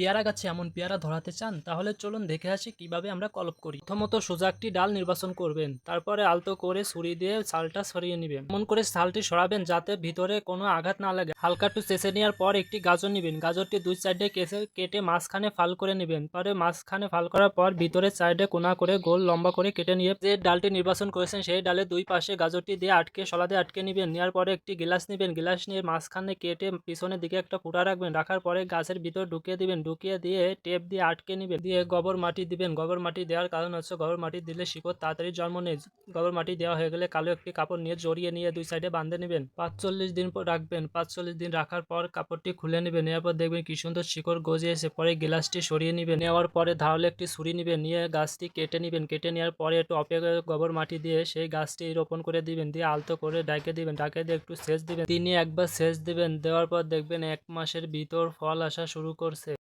পেয়ারা গাছে এমন পেয়ারা ধরাতে চান, তাহলে চলুন দেখে আসি কীভাবে আমরা কলপ করি। প্রথমত সোজা একটি ডাল নির্বাচন করবেন, তারপরে আলতো করে ছুরি দিয়ে ছালটা সরিয়ে নেবেন। এমন করে ছালটি সরাবেন যাতে ভিতরে কোনো আঘাত না লাগে। হালকা একটু চেঁচে নেওয়ার পর একটি গাজর নেবেন। গাজরটি দুই সাইডে কেসে কেটে মাঝখানে ফাল করে নেবেন। পরে মাঝখানে ফাল করার পর ভিতরে সাইডে কোনা করে গোল লম্বা করে কেটে নিয়ে যে ডালটি নির্বাচন করেছেন, সেই ডালে দুই পাশে গাজরটি দিয়ে আটকে, সলাদে আটকে নেবেন। নেওয়ার পরে একটি গ্লাস নেবেন। গ্লাস নিয়ে মাঝখানে কেটে পিছনের দিকে একটা ফুটা রাখবেন। রাখার পরে গাছের ভিতর ঢুকিয়ে দিবেন। ঢুকিয়ে দিয়ে টেপ দিয়ে আটকে নেবেন। দিয়ে গোবর মাটি দিবেন। গোবর মাটি দেওয়ার কারণ হচ্ছে গোবর মাটি দিলে শিকড় তাড়াতাড়ি জন্ম নেয়। গোবর মাটি দেওয়া হয়ে গেলে কালো একটি কাপড় নিয়ে জড়িয়ে নিয়ে দুই সাইডে বাঁধে নেবেন। পাঁচচল্লিশ দিন পর রাখবেন। পাঁচচল্লিশ দিন রাখার পর কাপড়টি খুলে নেবেন। পর দেখবেন কি সুন্দর শিকড় গজে এসে পরে গ্লাসটি সরিয়ে নেবেন। নেওয়ার পরে ধারালো একটি ছুরি নেবেন। নিয়ে গাছটি কেটে নেবেন। কেটে নেওয়ার পরে একটু অপেক্ষা গোবর মাটি দিয়ে সেই গাছটি রোপণ করে দিবেন। দিয়ে আলতো করে ডাকে দিবেন। ডাকে দিয়ে একটু সেচ দিবেন। তিনি একবার সেচ দিবেন। দেওয়ার পর দেখবেন এক মাসের ভিতর ফল আসা শুরু করছে।